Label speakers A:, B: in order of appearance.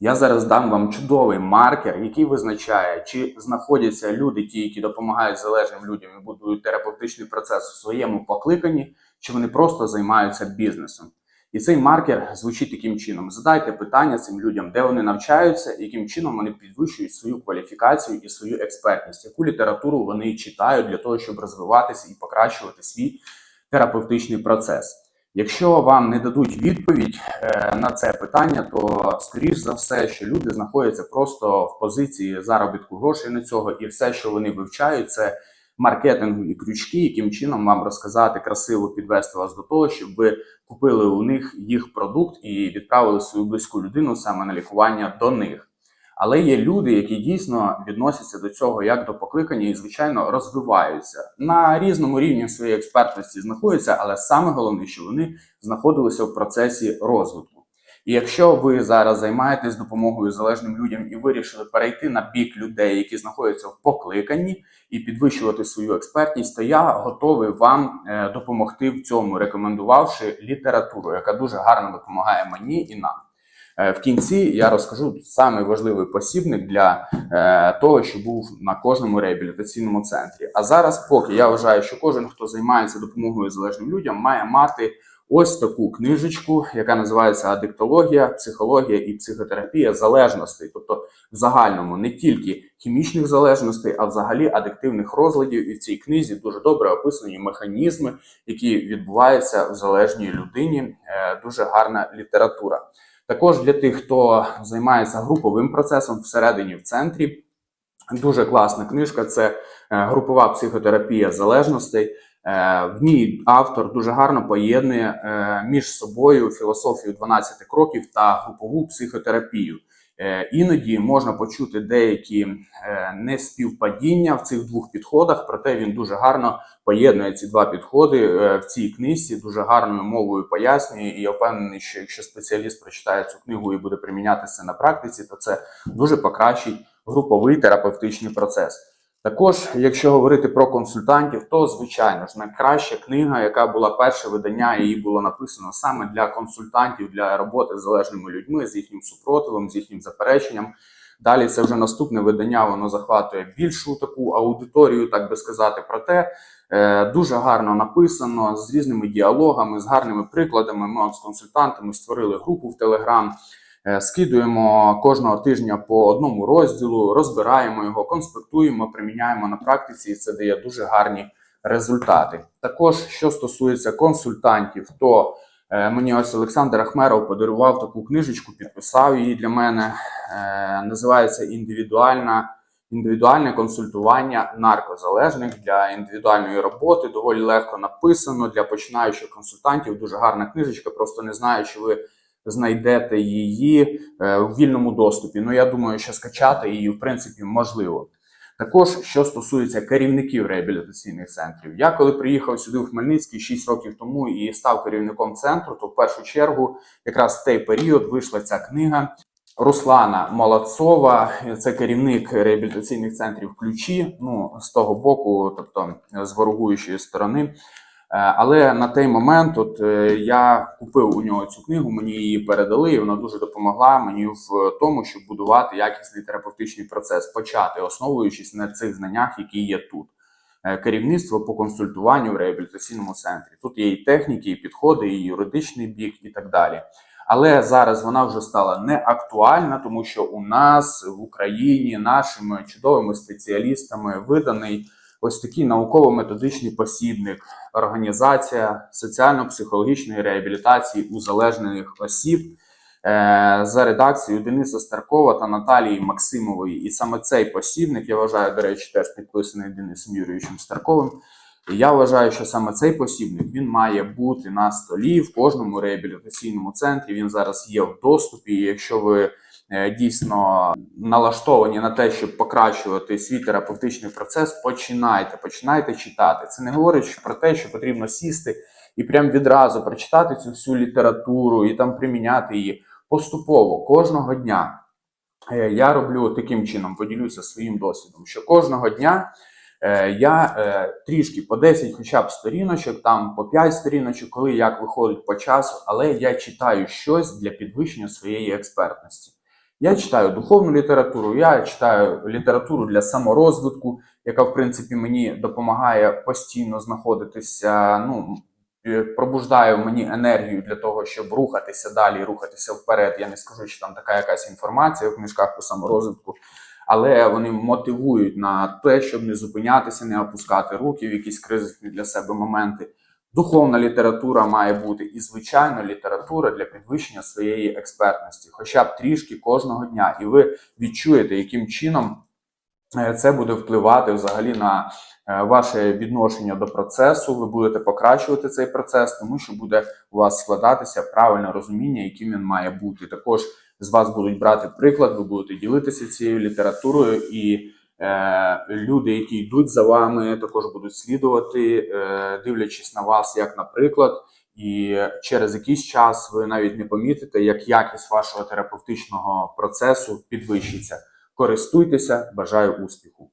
A: Я зараз дам вам чудовий маркер, який визначає, чи знаходяться люди, ті, які допомагають залежним людям і будують терапевтичний процес у своєму покликанні, чи вони просто займаються бізнесом. І цей маркер звучить таким чином: задайте питання цим людям, де вони навчаються, яким чином вони підвищують свою кваліфікацію і свою експертність, яку літературу вони читають для того, щоб розвиватися і покращувати свій терапевтичний процес. Якщо вам не дадуть відповідь е, на це питання, то скоріш за все, що люди знаходяться просто в позиції заробітку грошей на цього, і все, що вони вивчають, це маркетингові крючки, яким чином вам розказати красиво підвести вас до того, щоб ви купили у них їх продукт і відправили свою близьку людину саме на лікування до них. Але є люди, які дійсно відносяться до цього як до покликання і, звичайно, розвиваються на різному рівні своєї експертності знаходяться, але саме головне, що вони знаходилися в процесі розвитку. І якщо ви зараз займаєтесь допомогою залежним людям і вирішили перейти на бік людей, які знаходяться в покликанні, і підвищувати свою експертність, то я готовий вам е, допомогти в цьому, рекомендувавши літературу, яка дуже гарно допомагає мені і нам. Е, В кінці я розкажу самий важливий посібник для е, того, що був на кожному реабілітаційному центрі. А зараз, поки я вважаю, що кожен, хто займається допомогою залежним людям, має мати ось таку книжечку, яка називається Адиктологія, психологія і психотерапія залежностей, тобто в загальному не тільки хімічних залежностей, а взагалі адиктивних розладів. І в цій книзі дуже добре описані механізми, які відбуваються в залежній людині. Е, Дуже гарна література. Також для тих, хто займається груповим процесом всередині в центрі, дуже класна книжка. Це е, групова психотерапія залежностей. Е, В ній автор дуже гарно поєднує е, між собою філософію 12 кроків та групову психотерапію. Е, Іноді можна почути деякі неспівпадіння в цих двох підходах, проте він дуже гарно поєднує ці два підходи в цій книжці, дуже гарною мовою пояснює. І я впевнений, що якщо спеціаліст прочитає цю книгу і буде примінятися на практиці, то це дуже покращить груповий терапевтичний процес. Також, якщо говорити про консультантів, то звичайно ж найкраща книга, яка була перше видання, її було написано саме для консультантів для роботи з залежними людьми, з їхнім супротивом, з їхнім запереченням. Далі це вже наступне видання, воно захватує більшу таку аудиторію, так би сказати. Проте е, дуже гарно написано з різними діалогами, з гарними прикладами. Ми от з консультантами створили групу в Телеграм. Е, Скидуємо кожного тижня по одному розділу, розбираємо його, конспектуємо, приміняємо на практиці, і це дає дуже гарні результати. Також, що стосується консультантів, то е, мені ось Олександр Ахмеров подарував таку книжечку, підписав її для мене. Е, Називається індивідуальна. Індивідуальне консультування наркозалежних для індивідуальної роботи доволі легко написано для починаючих консультантів. Дуже гарна книжечка. Просто не знаю, чи ви знайдете її е, у вільному доступі. Ну я думаю, що скачати її в принципі можливо. Також що стосується керівників реабілітаційних центрів, я коли приїхав сюди в Хмельницький 6 років тому і став керівником центру, то в першу чергу якраз в той період вийшла ця книга. Руслана Молодцова, це керівник реабілітаційних центрів ключі. Ну з того боку, тобто з ворогуючої сторони. Е, Але на той момент, от е, я купив у нього цю книгу, мені її передали, і вона дуже допомогла мені в тому, щоб будувати якісний терапевтичний процес, почати основуючись на цих знаннях, які є тут. Е, Керівництво по консультуванню в реабілітаційному центрі. Тут є і техніки, і підходи, і юридичний бік, і так далі. Але зараз вона вже стала не актуальна, тому що у нас в Україні нашими чудовими спеціалістами виданий ось такий науково-методичний посібник, організація соціально-психологічної реабілітації узалежнених осіб е, за редакцією Дениса Старкова та Наталії Максимової. І саме цей посібник, я вважаю, до речі, теж підписаний Денисом Юрійовичем Старковим. Я вважаю, що саме цей посібник він має бути на столі в кожному реабілітаційному центрі. Він зараз є в доступі. І якщо ви дійсно налаштовані на те, щоб покращувати свій терапевтичний процес, починайте, починайте читати. Це не говорить про те, що потрібно сісти і прям відразу прочитати цю всю літературу і там приміняти її поступово кожного дня. Е, Я роблю таким чином, поділюся своїм досвідом, що кожного дня. Е, Я е, трішки по 10 хоча б сторіночок, там по 5 сторіночок, коли як виходить по часу, але я читаю щось для підвищення своєї експертності. Я читаю духовну літературу, я читаю літературу для саморозвитку, яка, в принципі, мені допомагає постійно знаходитися. Ну, е, пробуждає мені енергію для того, щоб рухатися далі, рухатися вперед. Я не скажу, що там така якась інформація в книжках по саморозвитку, але вони мотивують на те, щоб не зупинятися, не опускати руки в якісь кризисні для себе моменти. Духовна література має бути і звичайно література для підвищення своєї експертності, хоча б трішки кожного дня, і ви відчуєте, яким чином е, це буде впливати взагалі на е, ваше відношення до процесу. Ви будете покращувати цей процес, тому що буде у вас складатися правильне розуміння, яким він має бути. Також з вас будуть брати приклад, ви будете ділитися цією літературою і. Е, люди, які йдуть за вами, також будуть слідувати, е, дивлячись на вас, як наприклад, і через якийсь час ви навіть не помітите, як якість вашого терапевтичного процесу підвищиться. Користуйтеся, бажаю успіху.